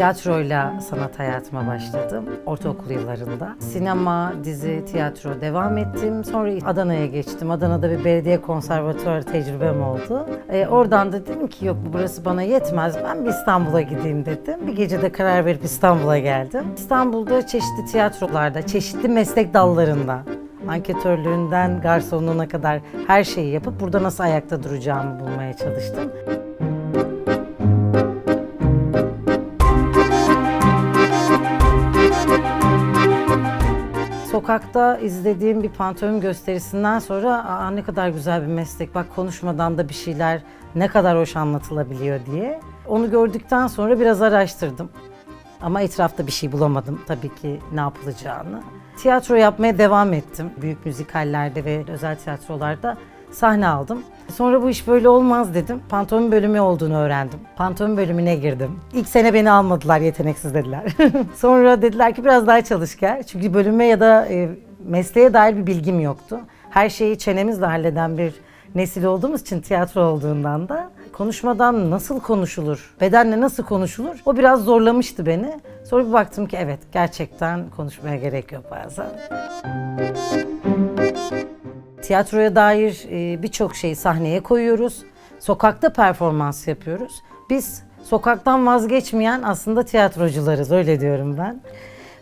Tiyatroyla sanat hayatıma başladım ortaokul yıllarında. Sinema, dizi, tiyatro devam ettim. Sonra Adana'ya geçtim. Adana'da bir belediye konservatuarı tecrübem oldu. Ee, oradan da dedim ki yok bu burası bana yetmez. Ben bir İstanbul'a gideyim dedim. Bir gecede karar verip İstanbul'a geldim. İstanbul'da çeşitli tiyatrolarda, çeşitli meslek dallarında anketörlüğünden garsonluğuna kadar her şeyi yapıp burada nasıl ayakta duracağımı bulmaya çalıştım. Sokakta izlediğim bir pantomim gösterisinden sonra Aa, ne kadar güzel bir meslek bak konuşmadan da bir şeyler ne kadar hoş anlatılabiliyor diye. Onu gördükten sonra biraz araştırdım. Ama etrafta bir şey bulamadım tabii ki ne yapılacağını. Tiyatro yapmaya devam ettim. Büyük müzikallerde ve özel tiyatrolarda sahne aldım. Sonra bu iş böyle olmaz dedim. Pantomim bölümü olduğunu öğrendim. Pantomim bölümüne girdim. İlk sene beni almadılar, yeteneksiz dediler. Sonra dediler ki biraz daha çalış gel. Çünkü bölüme ya da e, mesleğe dair bir bilgim yoktu. Her şeyi çenemizle halleden bir nesil olduğumuz için tiyatro olduğundan da konuşmadan nasıl konuşulur, bedenle nasıl konuşulur o biraz zorlamıştı beni. Sonra bir baktım ki evet gerçekten konuşmaya gerek yok bazen. Tiyatroya dair e, birçok şeyi sahneye koyuyoruz. Sokakta performans yapıyoruz. Biz sokaktan vazgeçmeyen aslında tiyatrocularız öyle diyorum ben.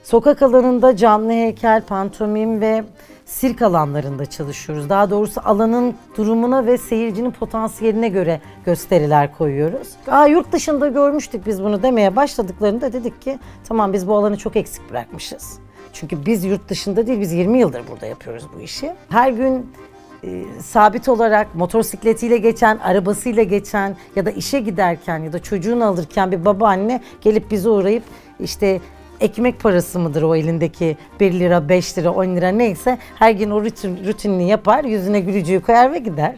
Sokak alanında canlı heykel, pantomim ve sirk alanlarında çalışıyoruz. Daha doğrusu alanın durumuna ve seyircinin potansiyeline göre gösteriler koyuyoruz. Aa, yurt dışında görmüştük biz bunu demeye başladıklarında dedik ki tamam biz bu alanı çok eksik bırakmışız. Çünkü biz yurt dışında değil biz 20 yıldır burada yapıyoruz bu işi. Her gün e, sabit olarak motosikletiyle geçen, arabasıyla geçen ya da işe giderken ya da çocuğunu alırken bir babaanne gelip bize uğrayıp işte ekmek parası mıdır o elindeki 1 lira, 5 lira, 10 lira neyse her gün o rutin, rutinini yapar, yüzüne gülücüğü koyar ve gider.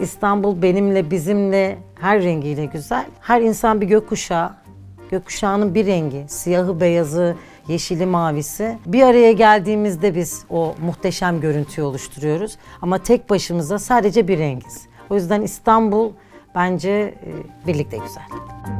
İstanbul benimle, bizimle, her rengiyle güzel. Her insan bir gökkuşağı. Gökkuşağının bir rengi, siyahı, beyazı, yeşili, mavisi. Bir araya geldiğimizde biz o muhteşem görüntüyü oluşturuyoruz. Ama tek başımıza sadece bir rengiz. O yüzden İstanbul bence e, birlikte güzel.